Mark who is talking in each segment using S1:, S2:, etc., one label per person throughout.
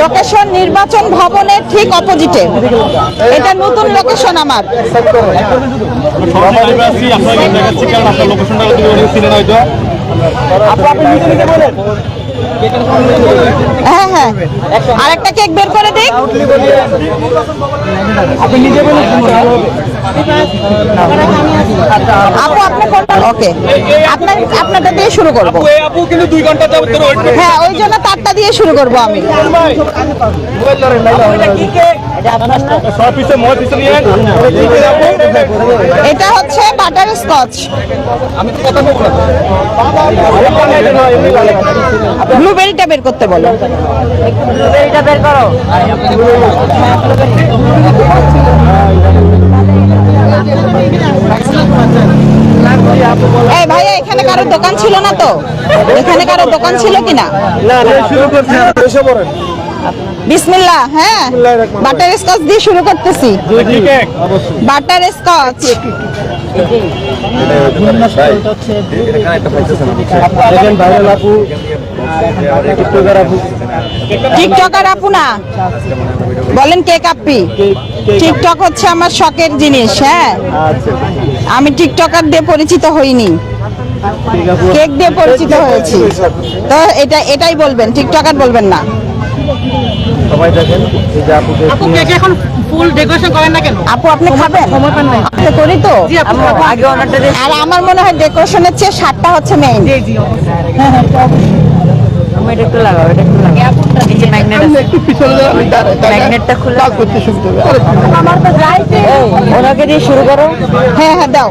S1: Location নির্বাচন ভবনের ঠিক অপোজিটে। এটা নতুন লোকেশন আমার। হ্যাঁ হ্যাঁ। আরেকটা কেক বের করে দিক আপু আপনি কোনটা ওকে। আপনার আপনারটা দিয়ে শুরু করব।
S2: আপু কিন্তু দুই ঘণ্টা যাবত ওয়েট
S1: হ্যাঁ ওই জন্য তারটা দিয়ে শুরু করব আমি। এটা হচ্ছে বাটার স্কচ
S2: আমি তো কথা বলব
S1: ব্লুবেরিটা বের করতে বলো এই ভাইয়া এখানে কারও দোকান ছিল না তো? এখানে কারও দোকান ছিল কিনা? বিসমিল্লাহ হ্যাঁ। বাটার স্কচ দিয়ে শুরু করতেছি। Butter Scotch.
S2: টিকটকার আপু।
S1: না? বলেন কেক আপি টিকটক হচ্ছে আমার শখের জিনিস হ্যাঁ।
S2: আচ্ছা।
S1: আমি টিকটকার দিয়ে পরিচিত হইনি। কেক দিয়ে পরিচিত হয়েছি। তো এটা এটাই বলবেন টিকটকার বলবেন না।
S2: সবাই দেখেন এই যে আপুকে
S3: এখন ফুল ডেকোরেশন করেন না কেন?
S1: আপু আপনি খাবেন? আপনি করি তো?
S3: আগে অর্ডারটা
S1: আর আমার মনে হয় ডেকোরেশনের চেয়ে শার্টটা হচ্ছে মেইন
S3: জি জি আমি এটা একটু লাগাও এটা একটু লাগাও এই যে ম্যাগনেট আছে।
S2: একটু পিছনে
S3: ম্যাগনেটটা খুলে
S2: কাজ করতে হবে।
S1: আমার তো যাইতে
S3: ওনাকে দিয়ে শুরু করো।
S1: হ্যাঁ হ্যাঁ দাও।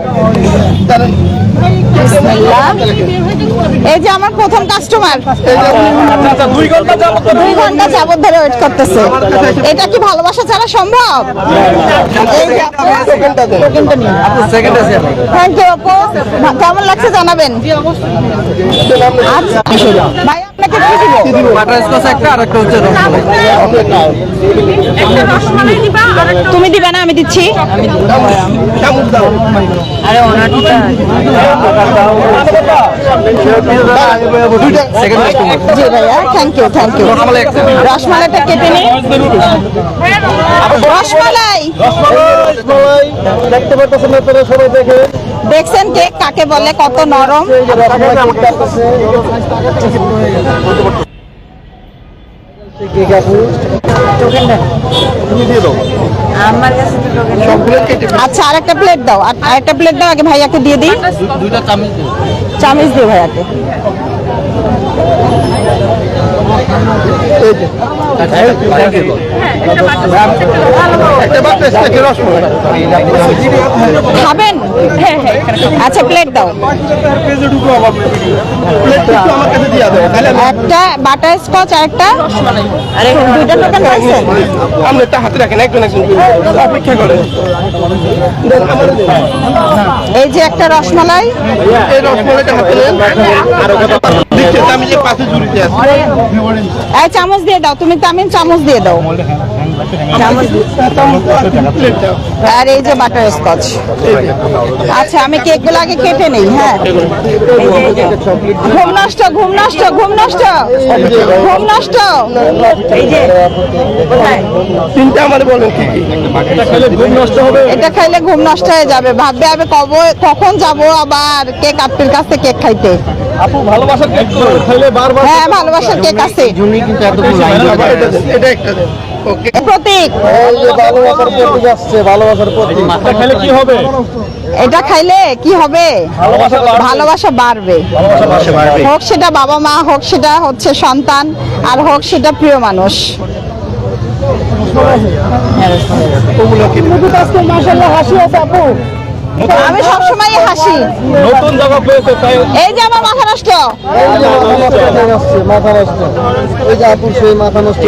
S1: এই যে আমার প্রথম কাস্টমার
S2: দুই ঘণ্টা যাবত
S1: ধরে ওয়েট করতেছে। এটা কি ভালোবাসা ছাড়া সম্ভব? থ্যাংক ইউ আপু কেমন লাগছে জানাবেন? আচ্ছা। ভাই আপনাকে
S2: বাটার স্কচ একটা আর একটা হচ্ছে
S1: তুমি দিবে না আমি দিচ্ছি।
S3: আরে ওনারটা
S1: জি ভাইয়া থ্যাংক ইউ থ্যাংক ইউ। রসমালাইটা কেটে নিই রসমালাই।
S2: দেখতে পাচ্ছেন আপনারা সবাই দেখে
S1: দেখছেন কেক কাকে বলে কত নরম
S2: কেক আপু তুমি দিয়ে দাও
S3: আমার কাছে তো টোকেন
S2: সবগুলো কেটে
S1: আর একটা প্লেট দাও। আর আরেকটা প্লেট দাও আগে ভাইয়াকে দিয়ে দিই।
S2: দুইটা চামিচ দিও।
S1: ভাইয়াকে
S2: একটা বাচ্চা একটা রসমালাই
S1: খাবেন? আচ্ছা প্লেট দাও।
S2: একটু
S1: বাটার স্কচ আর একটা দুইটা টোকেন
S2: হাতে রাখেন একজন একজন অপেক্ষা দেন।
S1: এই যে একটা রসমালাই।
S2: এই রসমালাইটা হাতে নেন আরও আমি যে পাশে জুড়িতে আছি
S1: এই চামচ দিয়ে দাও তুমি তামিন চামচ দিয়ে দাও। আর এই যে বাটার স্কচ। আচ্ছা আমি কেকগুলো আগে কেটে নেই হ্যাঁ। ঘুম নষ্ট ঘুম নষ্ট ঘুম নষ্ট ঘুম নষ্ট
S2: আমারে বলেন কি
S1: এটা খাইলে ঘুম নষ্ট হয়ে যাবে। ভাববে আমি কব কখন যাব আবার কেক আপ্পির কাছ থেকে কেক খাইতে?
S2: আপু ভালোবাসা কেক খেলে বারবার
S1: হ্যাঁ ভালোবাসার কেক আছে।
S2: জুনি কিন্তু এত এটা একটা ওকে
S1: প্রতীক
S2: ভালোবাসার প্রতীক আসছে ভালোবাসার প্রতীক মাথা খেলে কি হবে?
S1: এটা খাইলে কি হবে?
S2: ভালোবাসা বাড়বে।
S1: হোক সেটা বাবা মা হোক সেটা হচ্ছে সন্তান আর হোক সেটা প্রিয় মানুষ।
S2: ওগুলো কি?
S1: আমি সবসময় হাসি।
S2: নতুন জামা পেয়েছে তাই
S1: এই যে আমার মাথা নষ্ট।
S2: মাথা নষ্ট এই যে আপুর সেই মাথা নষ্ট